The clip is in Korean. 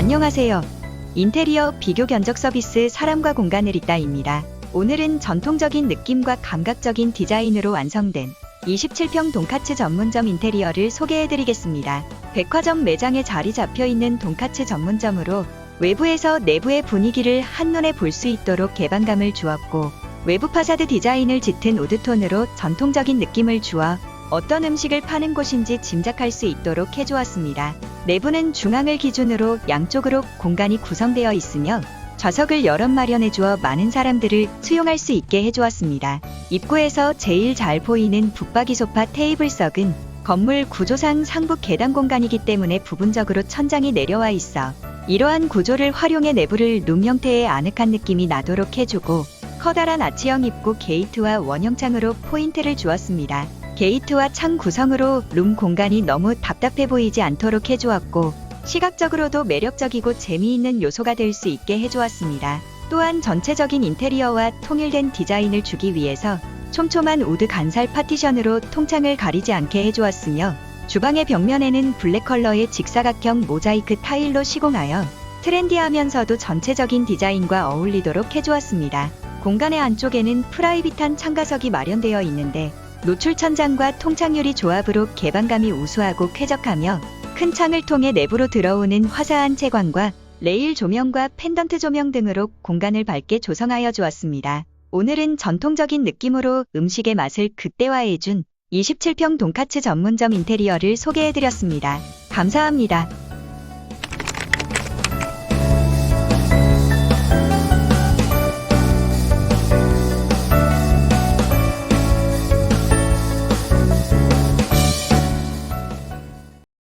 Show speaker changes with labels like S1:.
S1: 안녕하세요. 인테리어 비교 견적 서비스 사람과 공간을 잇다입니다. 오늘은 전통적인 느낌과 감각적인 디자인으로 완성된 27평 돈카츠 전문점 인테리어를 소개해드리겠습니다. 백화점 매장에 자리 잡혀 있는 돈카츠 전문점으로 외부에서 내부의 분위기를 한눈에 볼 수 있도록 개방감을 주었고 외부 파사드 디자인을 짙은 우드톤으로 전통적인 느낌을 주어 어떤 음식을 파는 곳인지 짐작할 수 있도록 해주었습니다. 내부는 중앙을 기준으로 양쪽으로 공간이 구성되어 있으며 좌석을 여러 마련해 주어 많은 사람들을 수용할 수 있게 해주었습니다. 입구에서 제일 잘 보이는 붙박이 소파 테이블석은 건물 구조상 상부 계단 공간이기 때문에 부분적으로 천장이 내려와 있어 이러한 구조를 활용해 내부를 룸 형태의 아늑한 느낌이 나도록 해주고 커다란 아치형 입구 게이트와 원형창으로 포인트를 주었습니다. 게이트와 창 구성으로 룸 공간이 너무 답답해 보이지 않도록 해주었고 시각적으로도 매력적이고 재미있는 요소가 될 수 있게 해주었습니다. 또한 전체적인 인테리어와 통일된 디자인을 주기 위해서 촘촘한 우드 간살 파티션으로 통창을 가리지 않게 해주었으며 주방의 벽면에는 블랙 컬러의 직사각형 모자이크 타일로 시공하여 트렌디하면서도 전체적인 디자인과 어울리도록 해주었습니다. 공간의 안쪽에는 프라이빗한 창가석이 마련되어 있는데 노출 천장과 통창유리 조합으로 개방감이 우수하고 쾌적하며 큰 창을 통해 내부로 들어오는 화사한 채광과 레일 조명과 펜던트 조명 등으로 공간을 밝게 조성하여 주었습니다. 오늘은 전통적인 느낌으로 음식의 맛을 극대화해준 27평 돈카츠 전문점 인테리어를 소개해드렸습니다. 감사합니다.